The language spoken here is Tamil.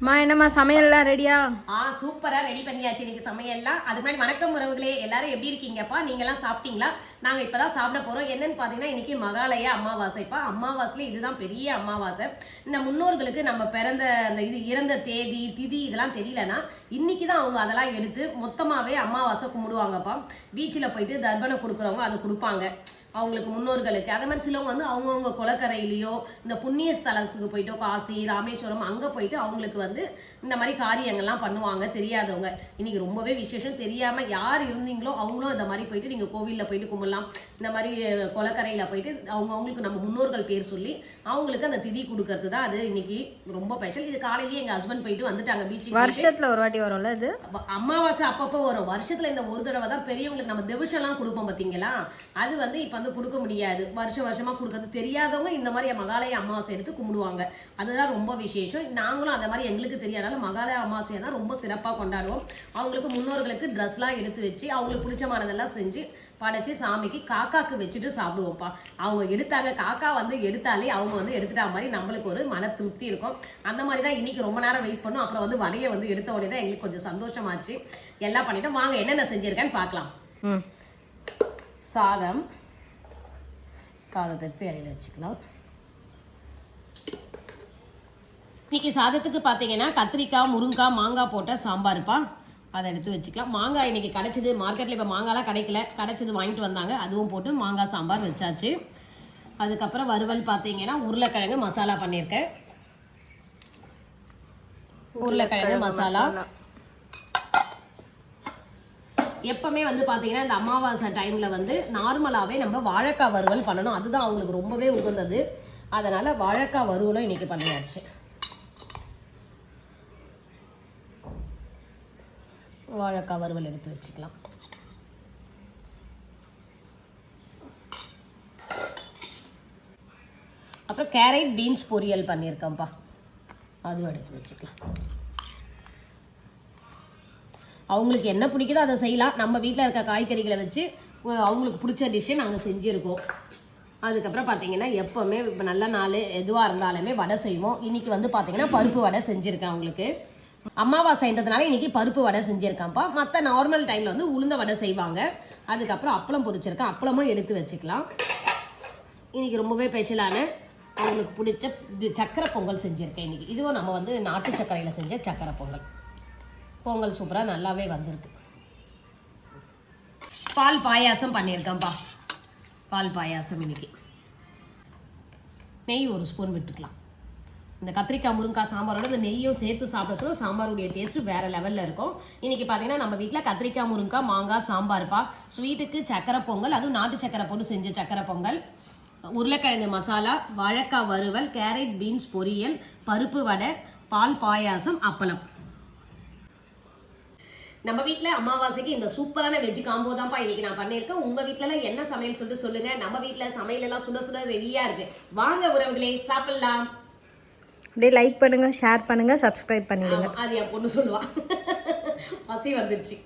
அம்மா என்னம்மா சமையல்லாம் ரெடியா ஆ சூப்பரா ரெடி பண்ணியாச்சு. இன்னைக்கு சமையல்லாம். அதுக்கு முன்னாடி வணக்கம் உறவுகளே எல்லாரும் எப்படி இருக்கீங்கப்பா? நீங்களாம் எல்லாம் சாப்பிட்டீங்களா? நாங்க இப்பதான் சாப்பிட போறோம். என்னன்னு பாத்தீங்கன்னா இன்னைக்கு மகாலய அமாவாசைப்பா அமாவாசையில இதுதான் பெரிய அமாவாசை. இந்த முன்னோர்களுக்கு நம்ம பிறந்த அந்த இது இறந்த தேதி திதி இதெல்லாம் தெரியலனா இன்னைக்கு தான் அவங்க அதெல்லாம் எடுத்து மொத்தமாவே அமாவாசை கும்பிடுவாங்கப்பா. பீச்சில் போயிட்டு தர்ப்பணம் கொடுக்குறவங்க அதை கொடுப்பாங்க. அவங்களுக்கு முன்னோர்களுக்கு. அதே மாதிரி சிலவங்க வந்து அவங்கவுங்க குளக்கரையிலையோ இந்த புண்ணிய ஸ்தலத்துக்கு போயிட்டோ காசி ராமேஸ்வரம் அங்கே போயிட்டு அவங்களுக்கு வந்து இந்த மாதிரி காரியங்கள்லாம் பண்ணுவாங்க தெரியாதவங்க. இன்னைக்கு ரொம்பவே விசேஷம். தெரியாம யார் இருந்தீங்களோ அவங்களும் இந்த மாதிரி போயிட்டு நீங்க கோவில்ல போயிட்டு கும்பிடலாம். இந்த மாதிரி குளக்கரையில போயிட்டு அவங்க அவங்களுக்கு நம்ம முன்னோர்கள் பேர் சொல்லி அவங்களுக்கு அந்த திதி கொடுக்கறது தான் அது. இன்னைக்கு ரொம்ப ஸ்பெஷல் இது காலையிலேயே எங்க ஹஸ்பண்ட் போயிட்டு வந்துட்டாங்க பீச்சுக்கு வருஷத்துல ஒரு வாட்டி வரும்ல இது? அமாவாசை அப்பப்போ வரும். வருஷத்துல இந்த ஒரு தடவை தான் பெரியவங்களுக்கு நம்ம திவிஷம்லாம் கொடுப்போம் பாத்தீங்களா? அது வந்து இப்ப வந்து கொடுக்க முடியாது. வருஷம் வருஷமா கொடுக்கறது தெரியாதவங்க இந்த மாதிரி மகாலய அமாவாசை எடுத்து கும்பிடுவாங்க. அதுதான் ரொம்ப விசேஷம். நாங்களும் அந்த மாதிரி எங்களுக்கு தெரியாதனால மகாலய அமாவாசையை தான் ரொம்ப சிறப்பா கொண்டாடுவோம். அவங்களுக்கு முன்னோர்களுக்கு ட்ரெஸ்லாம் எடுத்து வச்சு அவங்களுக்கு பிடிச்சமானதெல்லாம் செஞ்சு படைச்சு சாமிக்கு காக்காக்கு வச்சுட்டு சாப்பிடுவோம்ப்பா. அவங்க எடுத்தாங்க காக்கா வந்து எடுத்தாலே அவங்க வந்து எடுத்துட்டா மாதிரி நம்மளுக்கு ஒரு மன திருப்தி இருக்கும். அந்த மாதிரி தான் இன்னைக்கு ரொம்ப நேரம் வெயிட் பண்ணோம். அப்புறம் வந்து வடையை வந்து எடுத்த உடனே தான் எங்களுக்கு கொஞ்சம் சந்தோஷமாச்சு. எல்லாம் பண்ணிட்டோம். வாங்க என்னென்ன செஞ்சிருக்கேன்னு பார்க்கலாம். சாதம் சாதத்தை எடுத்து இலையில வச்சுக்கலாம். இன்னைக்கு சாதத்துக்கு பார்த்தீங்கன்னா கத்திரிக்காய் முருங்காய் மாங்காய் போட்ட சாம்பார்ப்பா அதை எடுத்து வச்சுக்கலாம். மாங்காய் இன்னைக்கு கிடைச்சது. மார்க்கெட்டில் இப்போ மாங்காய்லாம் கிடைக்கல. கிடைச்சது வாங்கிட்டு வந்தாங்க. அதுவும் போட்டு மாங்காய் சாம்பார் வச்சாச்சு. அதுக்கப்புறம் வறுவல் பார்த்தீங்கன்னா உருளைக்கிழங்கு மசாலா பண்ணியிருக்கேன். உருளைக்கிழங்கு மசாலா. எப்பவுமே வந்து பார்த்தீங்கன்னா இந்த அமாவாசை டைமில் வந்து நார்மலாகவே நம்ம வாழைக்காய் வறுவல் பண்ணணும். அதுதான் அவங்களுக்கு ரொம்பவே உகந்தது. அதனால் வாழைக்காய் வறுவலும் இன்றைக்கி பண்ணியாச்சு. வாழைக்காய் வறுவல் எடுத்து வச்சுக்கலாம். அப்புறம் கேரட் பீன்ஸ் பொரியல் பண்ணியிருக்கேன்ப்பா. அதுவும் எடுத்து வச்சுக்கலாம். அவங்களுக்கு என்ன பிடிக்குதோ அதை செய்யலாம். நம்ம வீட்டில் இருக்க காய்கறிகளை வச்சு அவங்களுக்கு பிடிச்ச டிஷ்ஷை நாங்கள் செஞ்சுருக்கோம். அதுக்கப்புறம் பார்த்தீங்கன்னா எப்போவுமே இப்போ நல்ல நாள் எதுவாக இருந்தாலுமே வடை செய்வோம். இன்றைக்கி வந்து பார்த்தீங்கன்னா பருப்பு வடை செஞ்சுருக்கேன் அவங்களுக்கு. அமாவாசைன்றதுனால இன்றைக்கி பருப்பு வடை செஞ்சுருக்கேன்ப்பா. மற்ற நார்மல் டைமில் வந்து உளுந்த வடை செய்வாங்க. அதுக்கப்புறம் அப்பளம் பொரிச்சிருக்கேன். அப்பளமும் எடுத்து வச்சுக்கலாம். இன்றைக்கி ரொம்பவே ஸ்பெஷலான அவங்களுக்கு பிடிச்ச இது சக்கரை பொங்கல் செஞ்சுருக்கேன் இன்னைக்கு. இதுவும் நம்ம வந்து நாட்டு சர்க்கரையில் செஞ்ச சக்கரை பொங்கல். பொங்கல் சூப்பராக நல்லாவே வந்திருக்கு. பால் பாயாசம் பண்ணியிருக்கேன்ப்பா. பால் பாயாசம் இன்னைக்கு. நெய் ஒரு ஸ்பூன் விட்டுக்கலாம். இந்த கத்திரிக்காய் முருங்காய் சாம்பாரோட இந்த நெய்யும் சேர்த்து சாப்பிட சொல்ல சாம்பாருடைய டேஸ்ட்டு வேறு லெவலில் இருக்கும். இன்றைக்கி பார்த்தீங்கன்னா நம்ம வீட்டில் கத்திரிக்காய் முருங்காய் மாங்காய் சாம்பார்ப்பா. ஸ்வீட்டுக்கு சக்கரை பொங்கல் அதுவும் நாட்டு சக்கரை போட்டு செஞ்ச சக்கரை பொங்கல். உருளைக்கிழங்கு மசாலா வாழைக்காய் வறுவல் கேரட் பீன்ஸ் பொரியல் பருப்பு வடை பால் பாயாசம் அப்பளம். நம்ம வீட்ல அமாவாசைக்கு இந்த சூப்பரான வெஜ் காம்போ தான்ப்பா இன்னைக்கு நான் பண்ணியிருக்கேன். உங்க வீட்ல எல்லாம் என்ன சமையல் சொல்லிட்டு சொல்லுங்க. நம்ம வீட்ல சமையல் எல்லாம் சுட சுட ரெடியா இருக்கு. வாங்க உறவுகளே சாப்பிடலாம். அப்படியே லைக் பண்ணுங்க ஷேர் பண்ணுங்க சப்ஸ்கிரைப் பண்ணிடுங்க. அது என் பொண்ணு சொல்லுவா. பசி வந்துடுச்சு